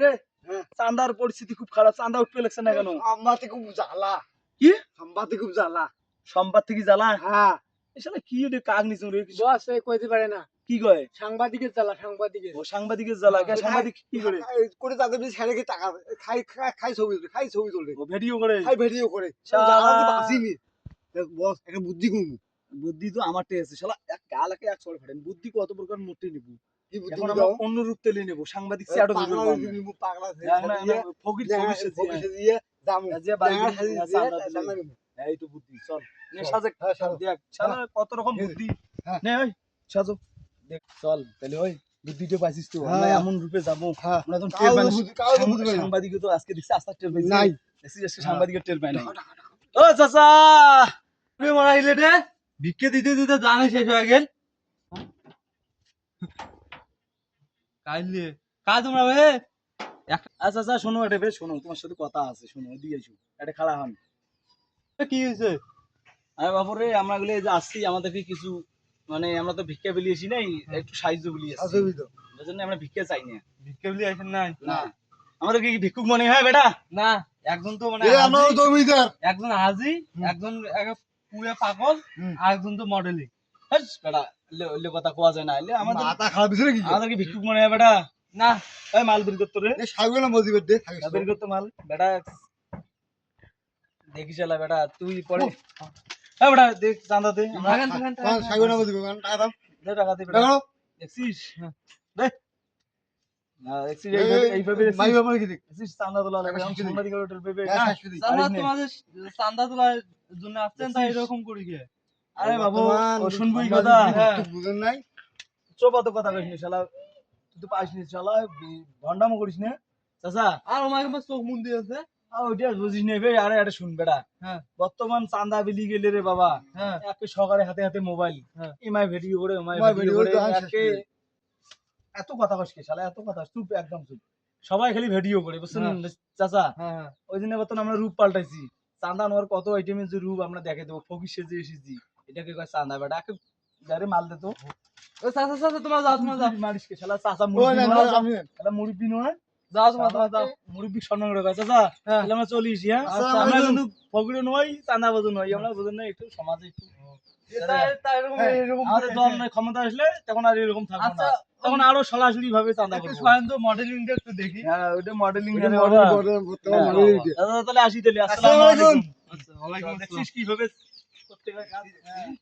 রে? হ্যাঁ। চান্দার পরিস্থিতি খুব খারাপ চান্দা উঠতে লাগছে না কেন? সাম্বাতে খুব জ্বালা। কি? সাম্বাতে খুব জ্বালা। সম্বাদ থেকে জ্বালা? হ্যাঁ। এসলে কি রে রে বস এই কইতে পারে না। কি কয়? সাংবাদিকের জ্বালা সাংবাদিকের। ও সাংবাদিকের জ্বালা কে সাংবাদিক কি করে? করে তাদের বেশি ছেড়ে টাকা খাই খাই ছবি তোলে খাই ছবি তোলে ও ভিডিও করে? খাই ভিডিও করে। জ্বালাতে বাঁচিনি। বস একটা বুদ্ধি কমু। বুদ্ধি তো আমার টেস্ট শালা এক গালাকে এক চড় ফাটেন। বুদ্ধি কত প্রকার মোটে নিব। এখন আমরা অন্য রূপ তেলে নেব সাংবাদিক পাগলা হয়ে ফকির ফকির দিয়ে। এই তো বুদ্ধি চল। নে সাজে হ্যাঁ, দেখ শালা কত রকম হ্যাঁ। বুদ্ধি। হ্যাঁ। নে ওই সাজো। দেখ। চল তাহলে ওই বুদ্ধিটা পাইছিস তো আমরা হ্যাঁ। এমন রূপে যাব। হ্যাঁ। আমরা টের পাই সাংবাদিক- পাই তো আজকে দেখছি আস্তে টের পাইছে। নাই। আজকে সাংবাদিকের টের পাই না ও চাচা! তুমি রে? ভিক্ষে দিতে দিতে জানে শেষ হয়ে গেল। কাইলে কাজ তোমরা বে আচ্ছা আচ্ছা শোনো এটা বেশ শোনো তোমার সাথে কথা আছে শোনো এসো এটা খাড়া হন। কি হয়েছে? আরে বাবুরে আমরা গুলো যে আসছি আমাদেরকে কিছু মানে আমরা তো ভিক্ষা বেরিয়েছি নাই একটু সাহায্য বেরিয়েছি জন্য আমরা ভিক্ষা চাই না। ভিক্ষে বলি আসেন নাই? না। আমাদের কি ভিক্ষুক মনে হয় বেটা? না একজন তো মানে আমরাও জমিদার। একজন হাজি একজন এক পুরে পাগল হুম। আর একজন তো মডেলিং বেটা কথা কোয়া যায় না এলে আমাদের মাথা খারাপ হয়েছে নাকি? আমাদের কি ভিক্ষুক মনে হয় বেটা? না এই মাল বের করতো রে। সাগুলো না বের করতো মাল। বেটা দেখি চালা বেটা তুই হ্যাঁ বেটা দেখ দে। সাগুলো না টাকা দাও। দে টাকা দে বেটা। দেখছিস? দে। চান্দা তোলার জন্য আসছেন তাই এরকম করি গে আরে বাবু বর্তমান ও শুনবই কথা? কিছু হ্যাঁ। বুঝেন নাই? চোপ অত কথা কইস নি শালা। তুই তো পাইস নি শালা। করিস না। চাচা। আর চোখ মুন দিয়েছে আ ওইটা বুঝিস নে বে আরে আরে হ্যাঁ। বর্তমান চান্দা বিলি গেলে রে বাবা। হ্যাঁ। একে সকালে হাতে হাতে মোবাইল। হ্যাঁ। এমআই ভিডিও করে এমআই ভিডিও করে তো আর একে এত কথা কইস কে শালা এত কথা। চুপ একদম চুপ। সবাই খালি ভিডিও করে বুঝছেন। চাচা ওই দিনে বর্তমান আমরা রূপ পাল্টাইছি। চান্দা নেওয়ার কত আইটেমের যে রূপ আমরা দেখে দেবো ফকির সেজে এসেছি। এটাকে কয় চান্দা বেটা? গাড়ি মাল দে তো। ও চাচা চাচা তোমার যাও তোমার যাও। মারিস কে শালা চাচা না, শালা মুরব্বি নয়। যাও তোমার তোমার যাও। মুরব্বি সম্মান করে কয় চাচা। হ্যাঁ। তাহলে আমরা চলিস হ্যাঁ? আচ্ছা, আমরা কিন্তু ফকিরও নই চান্দা বাজু নই আমরা বুঝুন না একটু সমাজে একটু। হ্যাঁ, আমাদের দল নয় ক্ষমতা আসলে তখন আর এরকম থাকবে আচ্ছা না তখন আরও সরাসরি ভাবে একটু করব। তো মডেলিংটা একটু দেখি। হ্যাঁ ওইটা মডেলিং হ্যাঁ, এটা। তাহলে আসি তাহলে। আসসালামু আলাইকুম। আলাইকুম। আচ্ছা দেখছিস কীভাবে হয়?